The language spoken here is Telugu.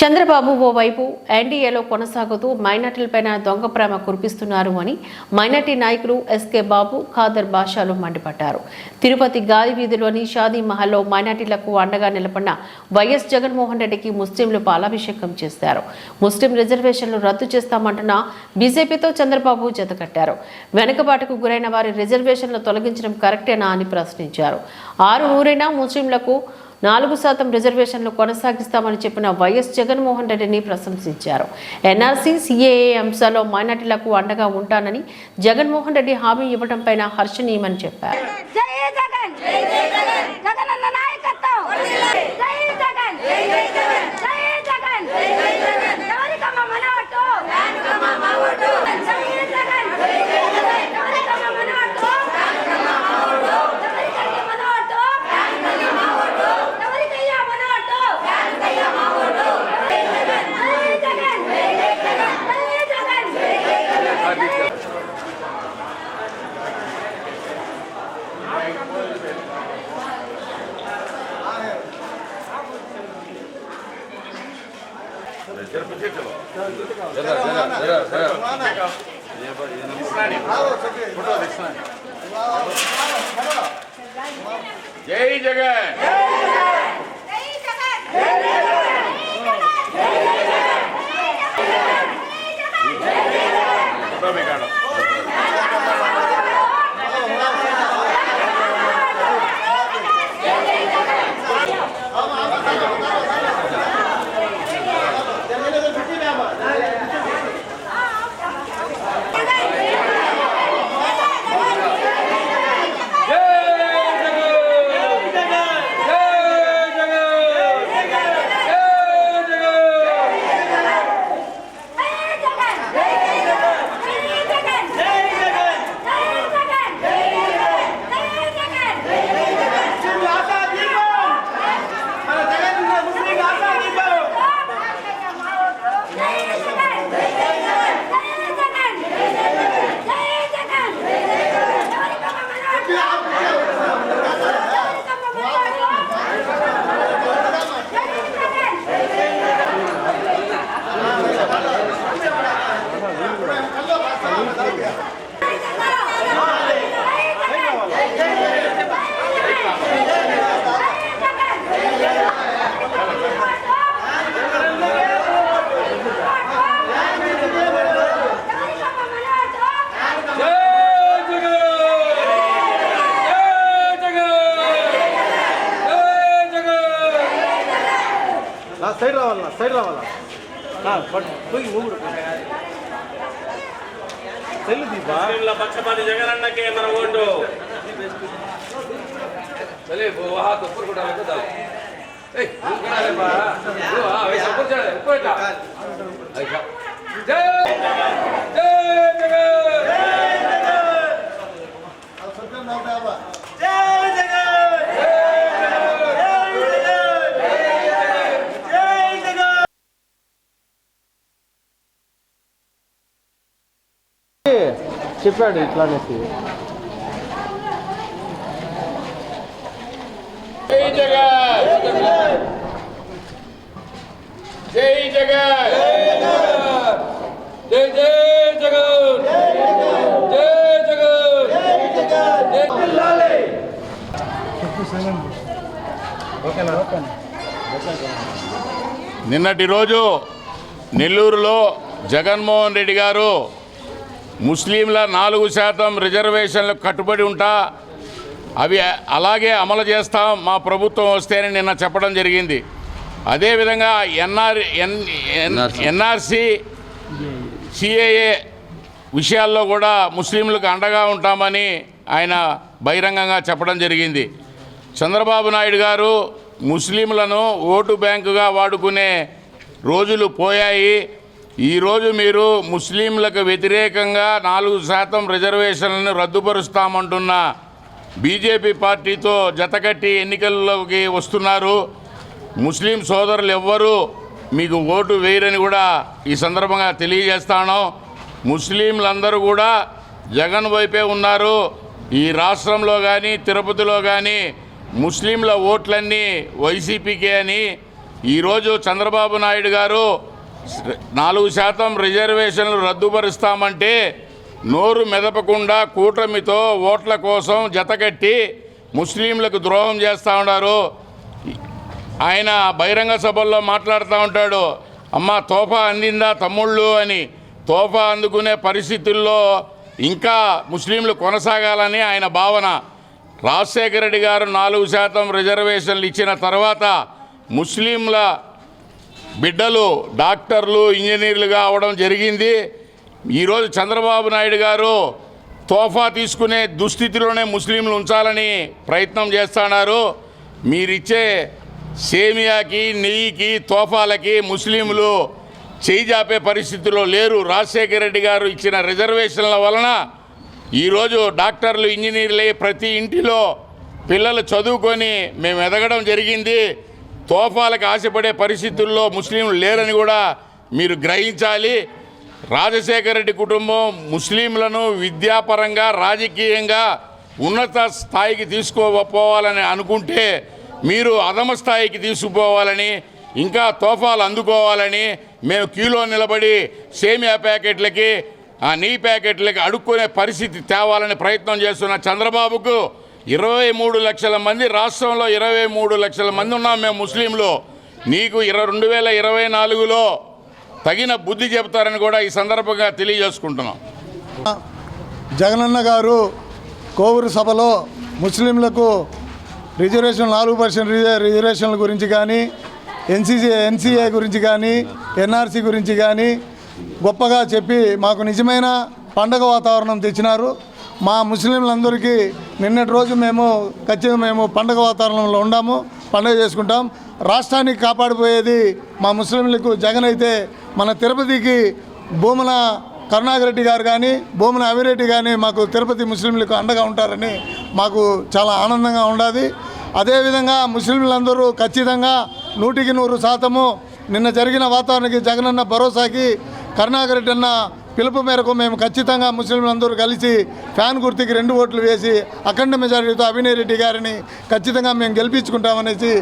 చంద్రబాబు ఓవైపు ఎన్డీఏలో కొనసాగుతూ మైనార్టీలపైన దొంగ ప్రేమ కురిపిస్తున్నారు అని మైనార్టీ నాయకులు ఎస్కే బాబు ఖాదర్ బాషాలు మండిపడ్డారు. తిరుపతి గాలి వీధిలోని షాదీ మహల్లో మైనార్టీలకు అండగా నిలబడిన వైఎస్ జగన్మోహన్ రెడ్డికి ముస్లింలు పాలాభిషేకం చేశారు. ముస్లిం రిజర్వేషన్లు రద్దు చేస్తామంటున్న బీజేపీతో చంద్రబాబు జతకట్టారు. వెనుకబాటుకు గురైన వారి రిజర్వేషన్లు తొలగించడం కరెక్టేనా అని ప్రశ్నించారు. ఆరు ఊరైనా ముస్లింలకు నాలుగు శాతం రిజర్వేషన్లు కొనసాగిస్తామని చెప్పిన వైఎస్ జగన్మోహన్ రెడ్డిని ప్రశంసించారు. ఎన్ఆర్సీ సిఏఏ అంశాల్లో మైనార్టీలకు అండగా ఉంటానని జగన్మోహన్ రెడ్డి హామీ ఇవ్వడంపై హర్షణీయమని చెప్పారు. जय जगह సైడ్ రావాలన్నా సైడ్ రావాలా పోయి నువ్వు కూడా సెల్లు దీపా ముస్లింల పక్షపాతి జగనన్నకే మన ఓటు चले वो वहाँ तो ऊपर को डाले तो डाले ए वो करा रे बा वो हाँ वैसा ऊपर चढ़े ऊपर जा ऐसा చెప్పాడు ఇట్లా అనేసి నిన్నటి రోజు నెల్లూరులో జగన్మోహన్ రెడ్డి గారు ముస్లింల నాలుగు శాతం రిజర్వేషన్లకు కట్టుబడి ఉంటా అవి అలాగే అమలు చేస్తాం మా ప్రభుత్వం వస్తేనే నిన్న చెప్పడం జరిగింది. అదేవిధంగా NR N N NRC CAA విషయాల్లో కూడా ముస్లింలకు అండగా ఉంటామని ఆయన బహిరంగంగా చెప్పడం జరిగింది. చంద్రబాబు నాయుడు గారు ముస్లింలను ఓటు బ్యాంకుగా వాడుకునే రోజులు పోయాయి. ఈరోజు మీరు ముస్లింలకు వ్యతిరేకంగా నాలుగు శాతం రిజర్వేషన్లను రద్దుపరుస్తామంటున్న బీజేపీ పార్టీతో జతకట్టి ఎన్నికల్లోకి వస్తున్నారు. ముస్లిం సోదరులు ఎవ్వరూ మీకు ఓటు వేయరని కూడా ఈ సందర్భంగా తెలియజేస్తాను. ముస్లింలందరూ కూడా జగన్ వైపే ఉన్నారు. ఈ రాష్ట్రంలో కానీ తిరుపతిలో కానీ ముస్లింల ఓట్లన్నీ వైసీపీకే అని ఈరోజు చంద్రబాబు నాయుడు గారు నాలుగు శాతం రిజర్వేషన్లు రద్దుపరుస్తామంటే నోరు మెదపకుండా కూటమితో ఓట్ల కోసం జతకట్టి ముస్లింలకు ద్రోహం చేస్తూ ఉన్నారు. ఆయన బహిరంగ సభల్లో మాట్లాడుతూ ఉంటాడు. అమ్మ తోఫా అందిందా తమ్ముళ్ళు అని. తోఫా అందుకునే పరిస్థితుల్లో ఇంకా ముస్లింలు కొనసాగాలని ఆయన భావన. రాజశేఖర రెడ్డి గారు నాలుగు శాతం రిజర్వేషన్లు ఇచ్చిన తర్వాత ముస్లింల బిడ్డలు డాక్టర్లు ఇంజనీర్లుగా అవడం జరిగింది. ఈరోజు చంద్రబాబు నాయుడు గారు తోఫా తీసుకునే దుస్థితిలోనే ముస్లింలు ఉంచాలని ప్రయత్నం చేస్తున్నారు. మీరిచ్చే సేమియాకి నెయ్యికి తోఫాలకి ముస్లింలు చేయి జాపే పరిస్థితిలో లేరు. రాజశేఖర రెడ్డి గారు ఇచ్చిన రిజర్వేషన్ల వలన ఈరోజు డాక్టర్లు ఇంజనీర్లే ప్రతి ఇంటిలో పిల్లలు చదువుకొని మేము ఎదగడం జరిగింది. తోఫాలకు ఆశపడే పరిస్థితుల్లో ముస్లింలు లేరని కూడా మీరు గ్రహించాలి. రాజశేఖర రెడ్డి కుటుంబం ముస్లింలను విద్యాపరంగా రాజకీయంగా ఉన్నత స్థాయికి తీసుకోపోవాలని అనుకుంటే మీరు అధమ స్థాయికి తీసుకుపోవాలని ఇంకా తోఫాలు అందుకోవాలని మేము క్యూలో నిలబడి సేమియా ప్యాకెట్లకి ఆ నీ ప్యాకెట్లకి అడుక్కునే పరిస్థితి తేవాలని ప్రయత్నం చేస్తున్న చంద్రబాబుకు ఇరవై మూడు లక్షల మంది రాష్ట్రంలో ఇరవై మూడు లక్షల మంది ఉన్నాం మేము ముస్లింలు. నీకు ఇరవై రెండు వేల ఇరవై నాలుగులో తగిన బుద్ధి చెబుతారని కూడా ఈ సందర్భంగా తెలియజేసుకుంటున్నాం. జగనన్న గారు కోవూరు సభలో ముస్లింలకు రిజర్వేషన్ నాలుగు పర్సెంట్ రిజర్వేషన్ల గురించి కానీ ఎన్సీసీ ఎన్సీఏ గురించి కానీ ఎన్ఆర్సీ గురించి కానీ గొప్పగా చెప్పి మాకు నిజమైన పండగ వాతావరణం తెచ్చినారు. మా ముస్లింలందరికీ నిన్నటి రోజు మేము ఖచ్చితంగా మేము పండగ వాతావరణంలో ఉండాము పండగ చేసుకుంటాం. రాష్ట్రానికి కాపాడిపోయేది మా ముస్లింలకు జగన్ అయితే మన తిరుపతికి భూముల కరుణాకర్ రెడ్డి గారు కానీ భూమన అవిరెడ్డి కానీ మాకు తిరుపతి ముస్లింలకు అండగా ఉంటారని మాకు చాలా ఆనందంగా ఉండాది. అదేవిధంగా ముస్లింలందరూ ఖచ్చితంగా నూటికి నూరు శాతము నిన్న జరిగిన వాతావరణానికి జగనన్న భరోసాకి కరుణాకర్ రెడ్డి అన్న పిలుపు మేరకు మేము ఖచ్చితంగా ముస్లింలందరూ కలిసి ఫ్యాన్ గుర్తుకి రెండు ఓట్లు వేసి అఖండ మెజారిటీతో అభినయ్ రెడ్డి గారిని ఖచ్చితంగా మేము గెలిపించుకుంటామనేసి